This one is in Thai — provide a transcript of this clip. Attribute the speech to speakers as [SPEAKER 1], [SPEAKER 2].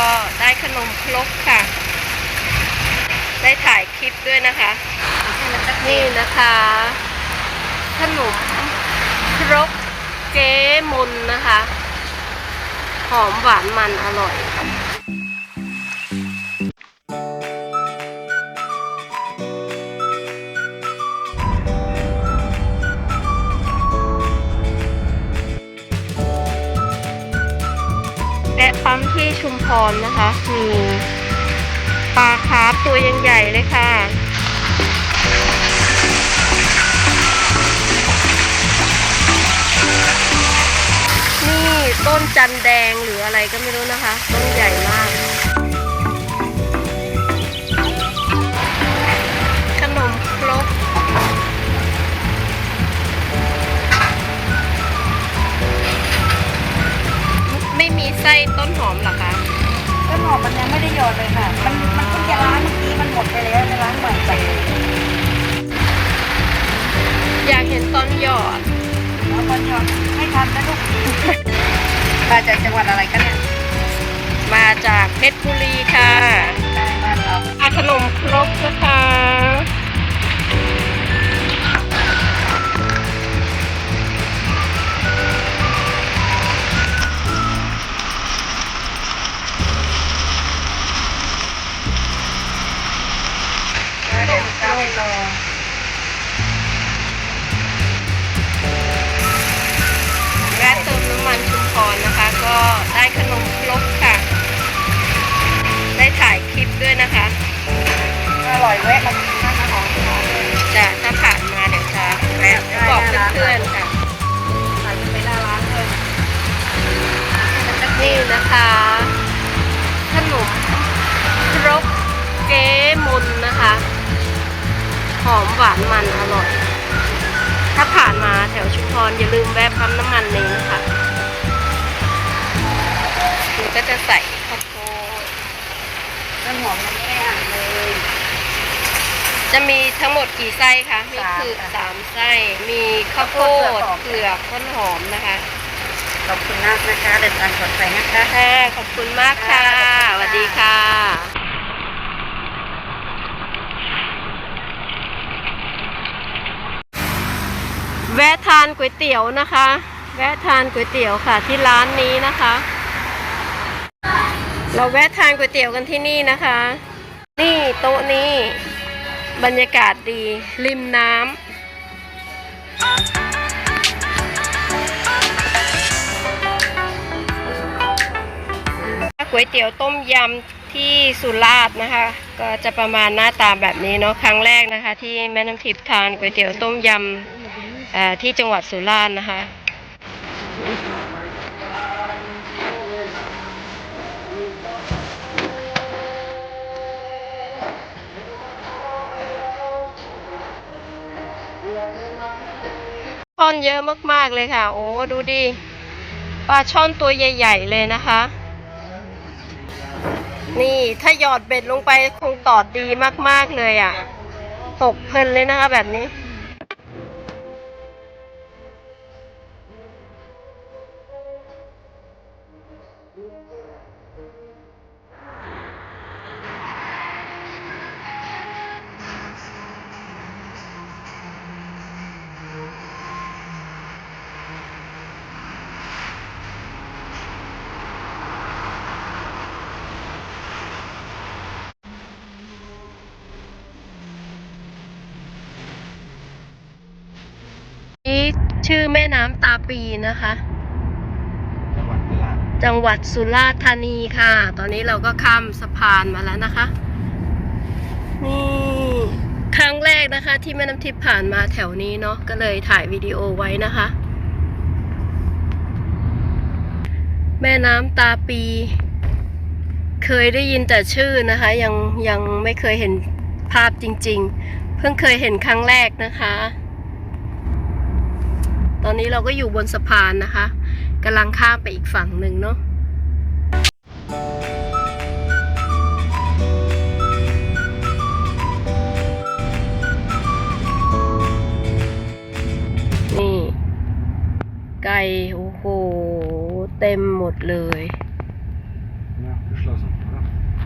[SPEAKER 1] ก็ได้ขนมครกค่ะ ได้ถ่ายคลิปด้วยนะคะ นี่นะคะ ขนมครกเจ๊มนนะคะ หอมหวานมันอร่อย ปั๊มที่ชุมพรนะคะ มีปลาคาร์ฟตัวยังใหญ่เลยค่ะ นี่ต้นจันแดงหรืออะไรก็ไม่รู้นะคะ ต้นใหญ่มาก มมัน
[SPEAKER 2] ยังไม่ได้หยอดเลยค่ะ มันมันเพิ่งจะล้างเมื่อกี้มันหมดไปแล้วจะล้างใหม่ไป
[SPEAKER 1] อยากเห็นตอนหยอด
[SPEAKER 2] แล้วก็หยอดให้ทันนะลูกมาจากจังหวัดอะไรกันเนี่ย
[SPEAKER 1] มาจากเพชรบุรีค่ะ
[SPEAKER 2] ได้บ้านเรา
[SPEAKER 1] อาขนมครกนะคะ
[SPEAKER 2] เดี๋ อ
[SPEAKER 1] ม
[SPEAKER 2] ห
[SPEAKER 1] วา
[SPEAKER 2] น
[SPEAKER 1] มันอร่อย ถ้าผ่านมาแถวชุมพรอย่าลืมแวะปั๊มน้ำมันนี้นะคะมันก็จะใส่ข้าวโพด
[SPEAKER 2] ต้นหอมยังไม่ได้อ่านเลย
[SPEAKER 1] จะมีทั้งหมดกี่ไส้คะมี
[SPEAKER 2] สาม
[SPEAKER 1] คือ
[SPEAKER 2] ค่ะ
[SPEAKER 1] สามไส้ มีข้าวโพดเผือกต้นหอมนะคะ
[SPEAKER 2] ขอบคุณมากนะคะเดินทางปลอดภัยนะคะ
[SPEAKER 1] ค่ะขอบคุณมากค่ะ
[SPEAKER 2] ค่ะ
[SPEAKER 1] สวัสดีค่ะ แวะทานก๋วยเตี๋ยวนะคะ แวะทานก๋วยเตี๋ยวค่ะที่ร้านนี้นะคะ เราแวะทานก๋วยเตี๋ยวกันที่นี่นะคะ นี่โต๊ะนี้บรรยากาศดี ริมน้ำก๋วยเตี๋ยวต้มยำที่สุราษฎร์นะคะ ก็จะประมาณหน้าตาแบบนี้เนาะครั้งแรกนะคะ ที่แม่น้ำทิพย์ทานก๋วยเตี๋ยวต้มยำ ที่จังหวัดสุราษฎร์นะคะ ช่อนเยอะมากๆเลยค่ะ โอ้ดูดิปลาช่อนตัวใหญ่ ๆ เลยนะคะ นี่ถ้าหยอดเบ็ดลงไปคงตอดดีมากๆเลยอะ่ะ ตกเพลินเลยนะคะแบบนี้ ชื่อแม่น้ำตาปีนะคะ จังหวัดสุราษฎร์ธานีค่ะ ตอนนี้เราก็ข้ามสะพานมาแล้วนะคะ นี่ครั้งแรกนะคะ ที่แม่น้ำทิพย์ผ่านมาแถวนี้เนาะ ก็เลยถ่ายวิดีโอไว้นะคะ แม่น้ำตาปี เคยได้ยินแต่ชื่อนะคะ ยังยังไม่เคยเห็นภาพจริง ๆ เพิ่งเคยเห็นครั้งแรกนะคะ ตอนนี้เราก็อยู่บนสะพานนะคะกำลังข้ามไปอีกฝั่งหนึ่งเนาะนี่ ไก่ โอ้โห เต็มหมดเลย